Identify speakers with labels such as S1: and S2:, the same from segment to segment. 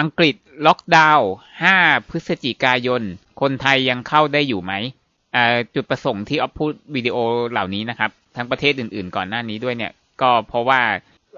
S1: อังกฤษล็อกดาวน์ 5 พฤศจิกายน คนไทยยังเข้าได้อยู่ไหม จุดประสงค์ที่ออฟพูดวิดีโอเหล่านี้นะครับ ทั้งประเทศอื่นๆ ก่อนหน้านี้ด้วยเนี่ย ก็เพราะว่า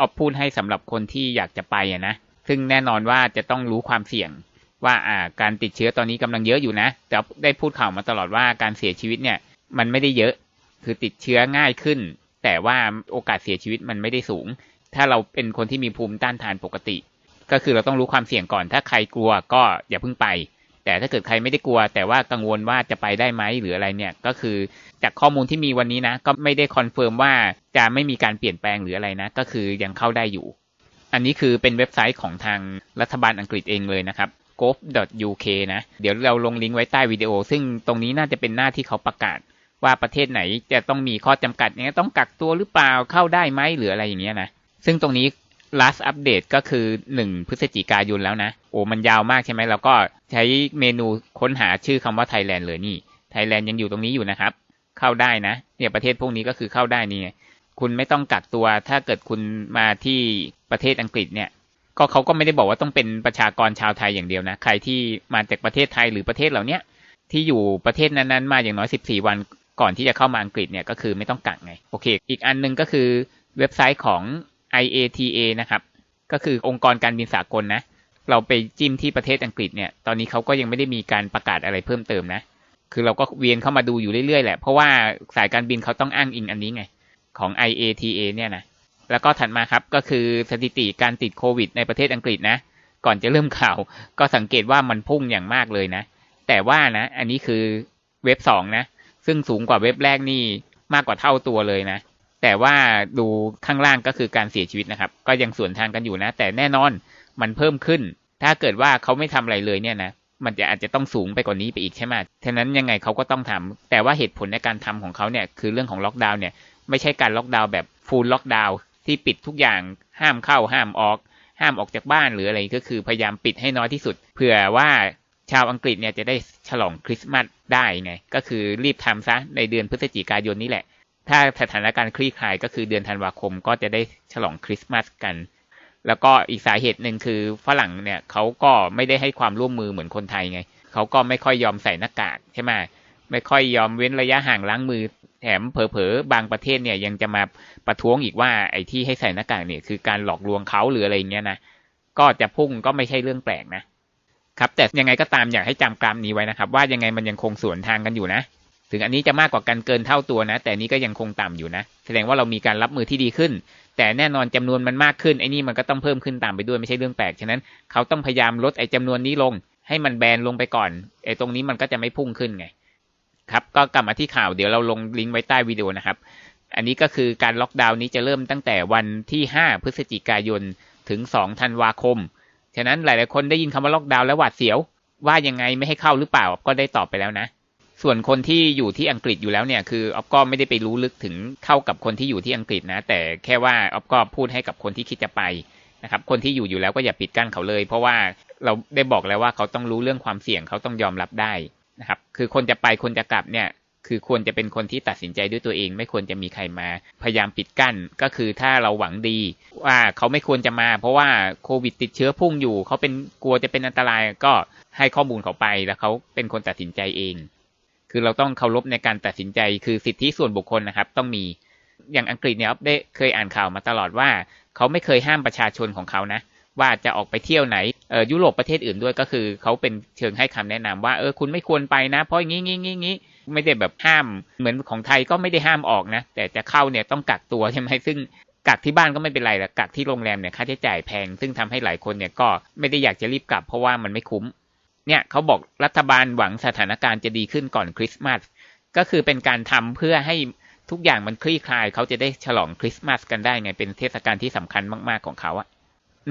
S1: ออฟพูดให้สำหรับคนที่อยากจะไปนะ ซึ่งแน่นอนว่าจะต้องรู้ความเสี่ยงว่าอ่าการติดเชื้อตอนนี้กำลังเยอะอยู่นะ แต่ได้พูดข่าวมาตลอดว่าการเสียชีวิตเนี่ยมันไม่ได้เยอะ คือติดเชื้อง่ายขึ้น แต่ว่าโอกาสเสียชีวิตมันไม่ได้สูง ถ้าเราเป็นคนที่มีภูมิต้านทานปกติ ก็คือเราต้องรู้ความเสี่ยงก่อน ถ้าใครกลัวก็อย่าเพิ่งไป แต่ถ้าเกิดใครไม่ได้กลัว แต่ว่ากังวลว่าจะไปได้ไหมหรืออะไรเนี่ย ก็คือจากข้อมูลที่มีวันนี้นะ ก็ไม่ได้คอนเฟิร์มว่าจะไม่มีการเปลี่ยนแปลงหรืออะไรนะ ก็คือยังเข้าได้อยู่ อันนี้คือเป็นเว็บไซต์ของทางรัฐบาลอังกฤษเองเลยนะครับ gov.uk นะ เดี๋ยวเราลงลิงก์ไว้ใต้วิดีโอ ซึ่งตรงนี้น่าจะเป็นหน้าที่เขาประกาศว่าประเทศไหนจะต้องมีข้อจำกัดเนี่ยต้องกักตัวหรือเปล่าเข้าได้ไหมหรืออะไรอย่างเงี้ยนะซึ่งตรงนี้ last update ก็คือ 1 พฤศจิกายนแล้วนะ โอ้มันยาวมากใช่ไหมเราก็ใช้เมนูค้นหาชื่อคำว่า Thailand เลยนี่ Thailand ยังอยู่ตรงนี้อยู่นะครับ เข้าได้นะ เนี่ยประเทศพวกนี้ก็คือเข้าได้นี่คุณไม่ต้องกักตัว ถ้าเกิดคุณมาที่ประเทศอังกฤษเนี่ย ก็เขาก็ไม่ได้บอกว่าต้องเป็นประชากรชาวไทยอย่างเดียวนะ ใครที่มาจากประเทศไทยหรือประเทศเหล่านี้ที่อยู่ประเทศนั้นๆ มาอย่างน้อย 14 วันก่อนที่จะเข้ามาอังกฤษเนี่ยก็คือไม่ต้องกักไง โอเค อีกอันนึงก็คือเว็บไซต์ของ IATA นะครับ ก็คือองค์กรการบินสากลนะ เราไปจิ้มที่ประเทศอังกฤษเนี่ย ตอนนี้เขาก็ยังไม่ได้มีการประกาศอะไรเพิ่มเติมนะ คือเราก็เวียนเข้ามาดูอยู่เรื่อยๆแหละ เพราะว่าสายการบินเขาต้องอ้างอิงอันนี้ไง ของ IATA เนี่ยนะ แล้วก็ถัดมาครับ ก็คือสถิติการติดโควิดในประเทศอังกฤษนะ ก่อนจะเริ่มข่าว ก็สังเกตว่ามันพุ่งอย่างมากเลยนะ แต่ว่านะ อันนี้คือเว็บสองนะ ซึ่งสูงกว่าเว็บแรกนี่มากกว่าเท่าตัวเลยนะ แต่ว่าดูข้างล่างก็คือการเสียชีวิตนะครับ ก็ยังส่วนทางกันอยู่นะ แต่แน่นอนมันเพิ่มขึ้น ถ้าเกิดว่าเขาไม่ทำอะไรเลยเนี่ยนะมันจะอาจจะต้องสูงไปกว่านี้ไปอีกใช่ไหมฉะนั้นยังไงเขาก็ต้องทำแต่ว่าเหตุผลในการทำของเขาเนี่ยคือเรื่องของล็อกดาวน์เนี่ยไม่ใช่การล็อกดาวน์แบบฟูลล็อกดาวน์ที่ปิดทุกอย่างห้ามเข้าห้ามออก ห้ามออกจากบ้านหรืออะไรก็คือพยายามปิดให้น้อยที่สุด เผื่อว่าชาวอังกฤษเนี่ยจะได้ฉลองคริสต์มาสได้ไงก็คือรีบทำซะในเดือนพฤศจิกายนนี้แหละ ถ้าสถานการณ์คลี่คลายก็คือเดือนธันวาคมก็จะได้ฉลองคริสต์มาสกัน แล้วก็อีกสาเหตุหนึ่งคือฝรั่งเนี่ยเขาก็ไม่ได้ให้ความร่วมมือเหมือนคนไทยไง เขาก็ไม่ค่อยยอมใส่หน้ากากใช่ไหมไม่ค่อยยอมเว้นระยะห่างล้างมือ แถมเผลอๆบางประเทศเนี่ยยังจะมาประท้วงอีกว่าไอ้ที่ให้ใส่หน้ากากเนี่ยคือการหลอกลวงเขาหรืออะไรเงี้ยนะ ก็จะพุ่งก็ไม่ใช่เรื่องแปลกนะครับ แต่ยังไงก็ตามอยากให้จำกรามนี้ไว้นะครับ ว่ายังไงมันยังคงสวนทางกันอยู่นะ ถึงอันนี้จะมากกว่ากันเกินเท่าตัวนะ แต่นี้ก็ยังคงต่ำอยู่นะ แสดงว่าเรามีการรับมือที่ดีขึ้น แต่แน่นอนจำนวนมันมากขึ้นไอ้นี่มันก็ต้องเพิ่มขึ้นตามไปด้วยไม่ใช่เรื่องแปลก ฉะนั้นเขาต้องพยายามลดไอ้จำนวนนี้ลง ให้มันแบนลงไปก่อนไอ้ตรงนี้มันก็จะไม่พุ่งขึ้นไง ครับ ก็กลับมาที่ข่าว เดี๋ยวเราลงลิงก์ไว้ใต้วิดีโอนะครับ อันนี้ก็คือการล็อกดาวน์นี้จะเริ่มตั้งแต่วันที่ 5 พฤศจิกายน ถึง 2 ธันวาคม ฉะนั้นหลาย ๆ คนได้ยินคำว่าล็อกดาวน์แล้วหวาดเสียว ว่ายังไงไม่ให้เข้าหรือเปล่า ก็ได้ตอบไปแล้วนะ ส่วนคนที่อยู่ที่อังกฤษอยู่แล้วเนี่ยคือออฟก็ไม่ได้ไปรู้ลึกถึงเข้ากับคนที่อยู่ที่อังกฤษนะ แต่แค่ว่าออฟก็พูดให้กับคนที่คิดจะไปนะครับคนที่อยู่อยู่แล้วก็อย่าปิดกั้นเขาเลย เพราะว่าเราได้บอกแล้วว่าเขาต้องรู้เรื่องความเสี่ยงเขาต้องยอมรับได้นะครับ คือคนจะไปคนจะกลับเนี่ยคือควรจะเป็นคนที่ตัดสินใจด้วยตัวเอง ไม่ควรจะมีใครมาพยายามปิดกั้น ก็คือถ้าเราหวังดีว่าเขาไม่ควรจะมา เพราะว่าโควิดติดเชื้อพุ่งอยู่ เขาเป็นกลัวจะเป็นอันตรายก็ให้ข้อมูลเขาไปแล้วเขาเป็นคนตัดสินใจเอง คือเราต้องเคารพในการตัดสินใจ คือสิทธิส่วนบุคคลนะครับ ต้องมีอย่างอังกฤษเนี่ยได้เคยอ่านข่าวมาตลอดว่า เขาไม่เคยห้ามประชาชนของเขานะ ว่าจะออกไปเที่ยวไหนเออยุโรปประเทศอื่นด้วยก็คือ เขาเป็นเชิงให้คำแนะนำว่าเออคุณไม่ควรไปนะ เพราะอย่างงี้งี้งี้งี้ไม่ได้แบบห้ามเหมือนของไทยก็ไม่ได้ห้ามออกนะ แต่จะเข้าเนี่ยต้องกักตัวใช่ไหมซึ่งกักที่บ้านก็ไม่เป็นไรละกักที่โรงแรมเนี่ยค่าใช้จ่ายแพง ซึ่งทำให้หลายคนเนี่ยก็ไม่ได้อยากจะรีบกลับเพราะว่ามันไม่คุ้ม เนี่ยเขาบอกรัฐบาลหวังสถานการณ์จะดีขึ้นก่อนคริสต์มาสก็คือเป็นการทำเพื่อให้ทุกอย่างมันคลี่คลาย เขาจะได้ฉลองคริสต์มาสกันได้ไงเป็นเทศกาลที่สำคัญมาก ๆของเขาอะ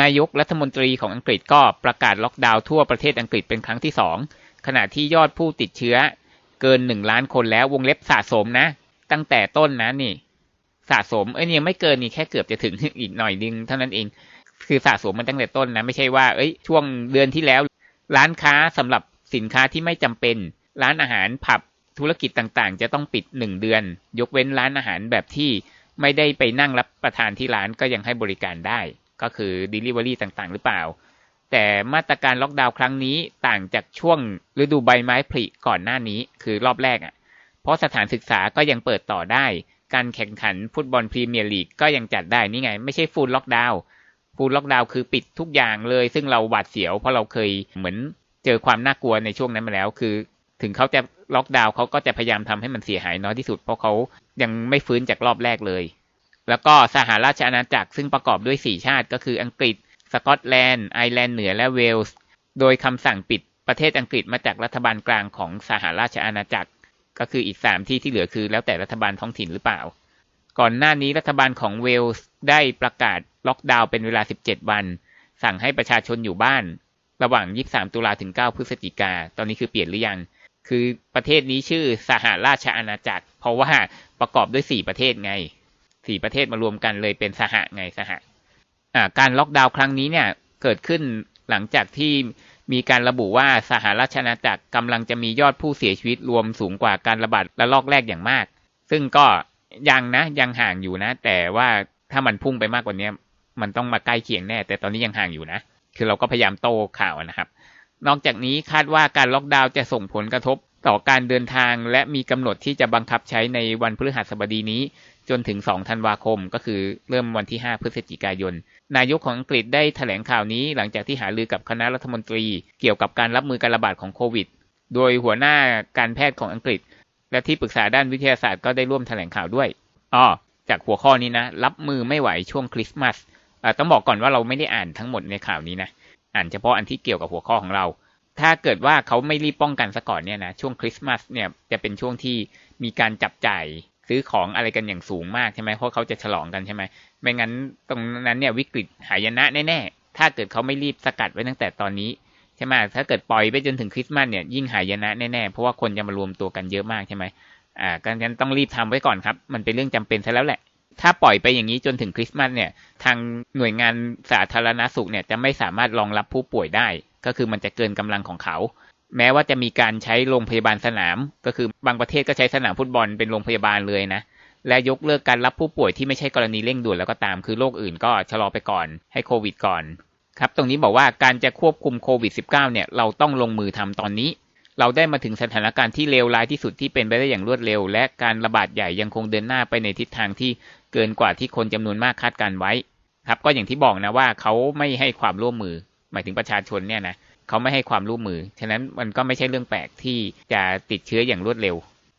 S1: นายกรัฐมนตรีของอังกฤษก็ประกาศล็อกดาวน์ทั่วประเทศอังกฤษเป็นครั้งที่สองขณะที่ยอดผู้ติดเชื้อ เกินหนึ่งล้านคนแล้ววงเล็บสะสมนะ ตั้งแต่ต้นนะนี่สะสมเอ้ยยังไม่เกินนี่แค่เกือบจะถึงอีกหน่อยนึงเท่านั้นเอง คือสะสมมันตั้งแต่ต้นนะ ไม่ใช่ว่า เอ้ยช่วงเดือนที่แล้ว ร้านค้าสำหรับสินค้าที่ไม่จำเป็น ร้านอาหารผับธุรกิจต่างๆ จะต้องปิดหนึ่งเดือน ยกเว้นร้านอาหารแบบที่ไม่ได้ไปนั่งรับประทานที่ร้านก็ยังให้บริการได้ ก็คือ Delivery ต่างๆ หรือเปล่า แต่มาตรการล็อกดาวน์ครั้งนี้ต่างจากช่วงฤดูใบไม้ผลิก่อนหน้านี้คือรอบแรกอะ เพราะสถานศึกษาก็ยังเปิดต่อได้ การแข่งขันฟุตบอลพรีเมียร์ลีกก็ยังจัดได้นี่ไง ไม่ใช่ฟูลล็อกดาวน์ ฟูลล็อกดาวน์คือปิดทุกอย่างเลย ซึ่งเราหวาดเสียว เพราะเราเคยเหมือนเจอความน่ากลัวในช่วงนั้นมาแล้ว คือ ถึงเขาจะล็อกดาวน์เขาก็จะพยายามทำให้มันเสียหายน้อยที่สุด เพราะเขายังไม่ฟื้นจากรอบแรกเลย แล้วก็สหราชอาณาจักรซึ่งประกอบด้วย 4 ชาติ ก็คืออังกฤษ สกอตแลนด์ ไอร์แลนด์เหนือและเวลส์ โดยคำสั่งปิดประเทศอังกฤษมาจากรัฐบาลกลางของสหราชอาณาจักร ก็คืออีก 3 ที่ที่เหลือคือแล้วแต่รัฐบาลท้องถิ่นหรือเปล่า ก่อนหน้านี้รัฐบาลของเวลส์ได้ประกาศ ล็อกดาวน์เป็นเวลา 17 วัน สั่งให้ประชาชนอยู่บ้าน ระหว่าง 23 ตุลาถึง 9 พฤศจิกา ตอนนี้คือเปลี่ยนหรือยัง คือประเทศนี้ชื่อสหราชอาณาจักร เพราะว่าประกอบด้วย 4 ประเทศไง 4 ประเทศมารวมกันเลยเป็นสหไงสหการล็อกดาวน์ครั้งนี้เนี่ยเกิดขึ้นหลังจากที่มีการระบุว่าสหราชอาณาจักรกำลังจะมียอดผู้เสียชีวิตรวมสูงกว่าการระบาดระลอกแรกอย่างมาก ซึ่งก็ยังนะยังห่างอยู่นะ แต่ว่าถ้ามันพุ่งไปมากกว่านี้ มันต้องมาใกล้เคียงแน่ แต่ตอนนี้ยังห่างอยู่นะ คือเราก็พยายามโตข่าวนะครับ นอกจากนี้คาดว่าการล็อกดาวน์จะส่งผลกระทบต่อการเดินทางและมีกำหนดที่จะบังคับใช้ในวันพฤหัสบดีนี้ จนถึง 2 ธันวาคม ก็คือเริ่มวันที่ 5 พฤศจิกายน นายกของอังกฤษได้แถลงข่าวนี้หลังจากที่หารือกับคณะรัฐมนตรี เกี่ยวกับการรับมือการระบาดของโควิด โดยหัวหน้าการแพทย์ของอังกฤษ และที่ปรึกษาด้านวิทยาศาสตร์ก็ได้ร่วมแถลงข่าวด้วยอ๋อจากหัวข้อนี้นะ รับมือไม่ไหวช่วงคริสต์มาส ต้องบอกก่อนว่าเราไม่ได้อ่านทั้งหมดในข่าวนี้นะ อ่านเฉพาะอันที่เกี่ยวกับหัวข้อของเรา ถ้าเกิดว่าเขาไม่รีบป้องกันซะก่อนเนี่ยนะช่วงคริสต์มาสเนี่ยจะเป็นช่วงที่มีการจับจ่ายซื้อของอะไรกันอย่างสูงมากใช่ไหมเพราะเขาจะฉลองกันใช่ไหมไม่งั้นตรงนั้นเนี่ยวิกฤตหายนะแน่ๆถ้าเกิดเขาไม่รีบสกัดไว้ตั้งแต่ตอนนี้ใช่ไหมถ้าเกิดปล่อยไปจนถึงคริสต์มาสเนี่ยยิ่งหายนะแน่ๆเพราะว่าคนจะมารวมตัวกันเยอะมากใช่ไหมอ่างั้นต้องรีบทำไว้ก่อนครับ มันเป็นเรื่องจำเป็นซะแล้วแหละ ถ้าปล่อยไปอย่างนี้จนถึงคริสต์มาสเนี่ย ทางหน่วยงานสาธารณาสุขเนี่ยจะไม่สามารถรองรับผู้ป่วยได้ ก็คือมันจะเกินกำลังของเขา แม้ว่าจะมีการใช้โรงพยาบาลสนาม ก็คือบางประเทศก็ใช้สนามฟุตบอลเป็นโรงพยาบาลเลยนะ และยกเลิกการรับผู้ป่วยที่ไม่ใช่กรณีเร่งด่วนแล้วก็ตาม คือโรคอื่นก็ชะลอไปก่อนให้โควิดก่อนครับ ตรงนี้บอกว่าการจะควบคุมโควิด -19 เนี่ยเราต้องลงมือทำตอนนี้ เราได้มาถึงสถานการณ์ที่เลวร้ายที่สุดที่เป็นไปได้อย่างรวดเร็ว และการระบาดใหญ่ยังคงเดินหน้าไปในทิศทางที่เกินกว่าที่คนจำนวนมากคาดการไว้ ครับ ก็อย่างที่บอกนะว่าเขาไม่ให้ความร่วมมือ หมายถึงประชาชนเนี่ยนะเขาไม่ให้ความร่วมมือ ฉะนั้นมันก็ไม่ใช่เรื่องแปลกที่จะติดเชื้ออย่างรวดเร็ว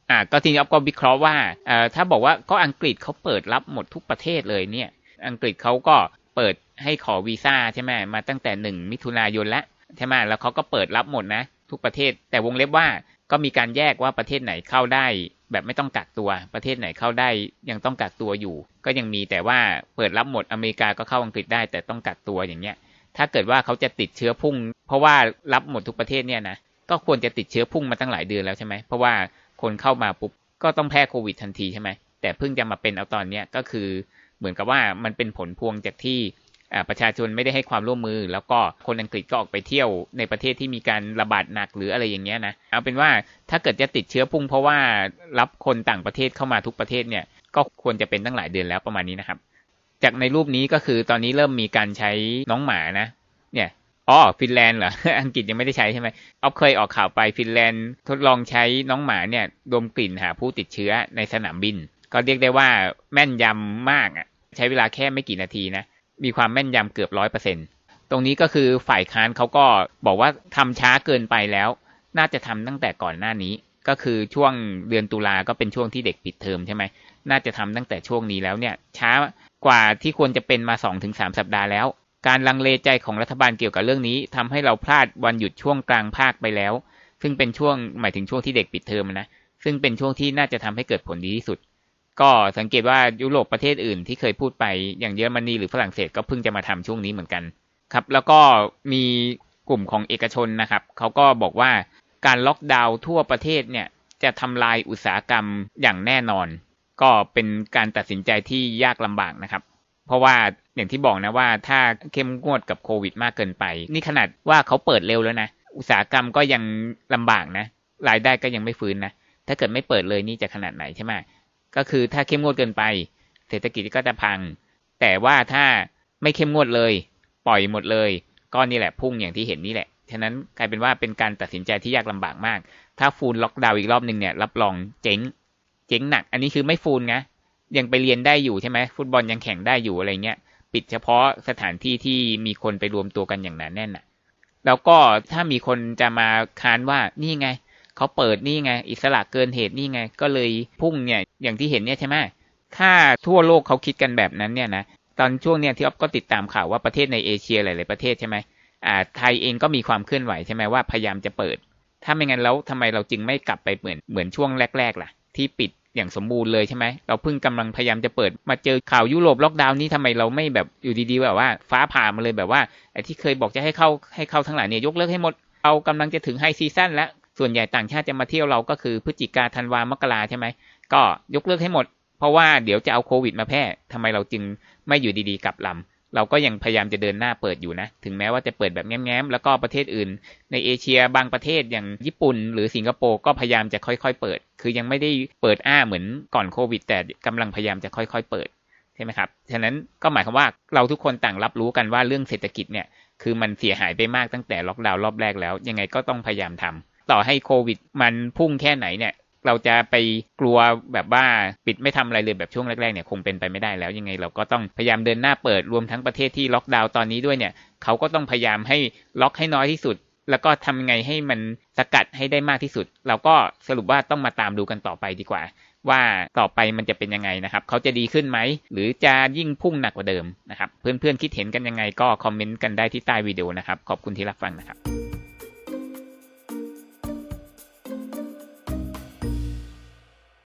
S1: อ่าก็ทีนี้อ๊อฟก็วิเคราะห์ว่าอ่อถ้าบอกว่าก็อังกฤษเขาเปิดรับหมดทุกประเทศเลยเนี่ย อังกฤษเขาก็เปิดให้ขอวีซ่าใช่ไหมมาตั้งแต่หนึ่งมิถุนายนแล้วใช่ไหมแล้วเขาก็เปิดรับหมดนะ ทุกประเทศ แต่วงเล็บว่าก็มีการแยกว่าประเทศไหนเข้าได้แบบไม่ต้องกักตัว ประเทศไหนเข้าได้ยังต้องกักตัวอยู่ ก็ยังมีแต่ว่าเปิดรับหมดอเมริกาก็เข้าอังกฤษได้ แต่ต้องกักตัวอย่างเงี้ย ถ้าเกิดว่าเขาจะติดเชื้อพุ่ง เพราะว่ารับหมดทุกประเทศเนี่ยนะ ก็ควรจะติดเชื้อพุ่งมาตั้งหลายเดือนแล้วใช่ไหม เพราะว่าคนเข้ามาปุ๊บก็ต้องแพร่โควิดทันทีใช่ไหม แต่เพิ่งจะมาเป็นเอาตอนเนี้ยก็คือเหมือนกับว่ามันเป็นผลพวงจากที่ ประชาชนไม่ได้ให้ความร่วมมือ แล้วก็คนอังกฤษก็ออกไปเที่ยวในประเทศที่มีการระบาดหนักหรืออะไรอย่างเงี้ยนะเอาเป็นว่าถ้าเกิดจะติดเชื้อพุ่งเพราะว่ารับคนต่างประเทศเข้ามาทุกประเทศเนี่ยก็ควรจะเป็นตั้งหลายเดือนแล้วประมาณนี้นะครับ จากในรูปนี้ก็คือตอนนี้เริ่มมีการใช้น้องหมานะเนี่ยอ๋อฟินแลนด์เหรอ อังกฤษยังไม่ได้ใช้ใช่ไหมออฟเคยออกข่าวไปฟินแลนด์ทดลองใช้น้องหมาเนี่ยดมกลิ่นหาผู้ติดเชื้อในสนามบิน ก็เรียกได้ว่าแม่นยำมากอะใช้เวลาแค่ไม่กี่นาทีนะ มีความแม่นยำเกือบร้อยเปอร์เซ็นตรงนี้ก็คือฝ่ายค้านเขาก็บอกว่าทำช้าเกินไปแล้ว น่าจะทำตั้งแต่ก่อนหน้านี้ ก็คือช่วงเดือนตุลาก็เป็นช่วงที่เด็กปิดเทอมใช่ไหมน่าจะทำตั้งแต่ช่วงนี้แล้วเนี่ย ช้ากว่าที่ควรจะเป็นมา2งถึงสสัปดาห์แล้ว การลังเลใจของรัฐบาลเกี่ยวกับเรื่องนี้ทำให้เราพลาดวันหยุดช่วงกลางภาคไปแล้ว ซึ่งเป็นช่วงหมายถึงช่วงที่เด็กปิดเทอมนะซึ่งเป็นช่วงที่น่าจะทำให้เกิดผลดีที่สุด ก็สังเกตว่ายุโรปประเทศอื่นที่เคยพูดไปอย่างเยอรมนีหรือฝรั่งเศสก็เพิ่งจะมาทำช่วงนี้เหมือนกันครับ แล้วก็มีกลุ่มของเอกชนนะครับเขาก็บอกว่าการล็อกดาวน์ทั่วประเทศเนี่ยจะทำลายอุตสาหกรรมอย่างแน่นอน ก็เป็นการตัดสินใจที่ยากลำบากนะครับ เพราะว่าอย่างที่บอกนะว่าถ้าเข้มงวดกับโควิดมากเกินไป นี่ขนาดว่าเขาเปิดเร็วแล้วนะ อุตสาหกรรมก็ยังลำบากนะ รายได้ก็ยังไม่ฟื้นนะ ถ้าเกิดไม่เปิดเลยนี่จะขนาดไหนใช่ไหม ก็คือถ้าเข้มงวดเกินไป เศรษฐกิจก็จะพัง แต่ว่าถ้าไม่เข้มงวดเลย ปล่อยหมดเลย ก็นี่แหละพุ่งอย่างที่เห็นนี่แหละ ฉะนั้นกลายเป็นว่าเป็นการตัดสินใจที่ยากลำบากมาก ถ้าฟูลล็อกดาวน์อีกรอบหนึ่งเนี่ยรับรองเจ๊ง เจ๊งหนัก อันนี้คือไม่ฟูลนะยังไปเรียนได้อยู่ใช่ไหมฟุตบอลยังแข่งได้อยู่อะไรเงี้ยปิดเฉพาะสถานที่ที่มีคนไปรวมตัวกันอย่างหนาแน่นน่ะแล้วก็ถ้ามีคนจะมาค้านว่านี่ไง เขาเปิดนี่ไง อิสระเกินเหตุนี่ไง ก็เลยพุ่งเนี่ยอย่างที่เห็นเนี่ยใช่ไหมถ้าทั่วโลกเขาคิดกันแบบนั้นเนี่ยนะตอนช่วงเนี่ยที่อ๊อฟก็ติดตามข่าวว่าประเทศในเอเชียหลาย ๆ ประเทศใช่ไหมอ่าไทยเองก็มีความเคลื่อนไหวใช่ไหมว่าพยายามจะเปิด ถ้าไม่งั้นแล้วทำไมเราจึงไม่กลับไปเหมือนเหมือนช่วงแรก ๆ ล่ะ ที่ปิดอย่างสมบูรณ์เลยใช่ไหมเราเพิ่งกำลังพยายามจะเปิดมาเจอข่าวยุโรปล็อกดาวน์นี่ทำไมเราไม่แบบอยู่ดีๆแบบว่าฟ้าผ่ามาเลยแบบว่าไอ้ที่เคยบอกจะให้เข้าให้เข้าทั้งหลายเนี่ยยกเลิกให้หมดเรากำลังจะถึงไฮซีซั่นแล้ว ส่วนใหญ่ต่างชาติจะมาเที่ยวเราก็คือพฤศจิกาธันวามกราใช่ไหมก็ยกเลิกให้หมด เพราะว่าเดี๋ยวจะเอาโควิดมาแพร่ทำไมเราจึงไม่อยู่ดีๆกลับลำเราก็ยังพยายามจะเดินหน้าเปิดอยู่นะ ถึงแม้ว่าจะเปิดแบบแง้มๆแล้วก็ประเทศอื่น ในเอเชียบางประเทศอย่างญี่ปุ่น หรือสิงคโปร์ก็พยายามจะค่อยๆเปิด คือยังไม่ได้เปิดอ้าเหมือนก่อนโควิด แต่กำลังพยายามจะค่อยๆเปิดใช่ไหมครับ ฉะนั้นก็หมายความว่าเราทุกคนต่างรับรู้กันว่าเรื่องเศรษฐกิจเนี่ย คือมันเสียหายไปมากตั้งแต่ล็อกดาวน์รอบแรกแล้ว ยังไงก็ต้องพยายามทำ ต่อให้โควิด มันพุ่งแค่ไหนเนี่ยเราจะไปกลัวแบบว่าปิดไม่ทำอะไรเลยแบบช่วงแรกๆเนี่ยคงเป็นไปไม่ได้แล้วยังไง เราก็ต้องพยายามเดินหน้าเปิดรวมทั้งประเทศที่ล็อกดาวน์ตอนนี้ด้วยเนี่ยเขาก็ต้องพยายามให้ล็อกให้น้อยที่สุด แล้วก็ทำยังไงให้มันสกัดให้ได้มากที่สุด เราก็สรุปว่าต้องมาตามดูกันต่อไปดีกว่า ว่าต่อไปมันจะเป็นยังไงนะครับเขาจะดีขึ้นไหมหรือจะยิ่งพุ่งหนักกว่าเดิมนะครับเพื่อนๆคิดเห็นกันยังไงก็คอมเมนต์กันได้ที่ใต้วิดีโอนะครับขอบคุณที่รับฟังนะครับ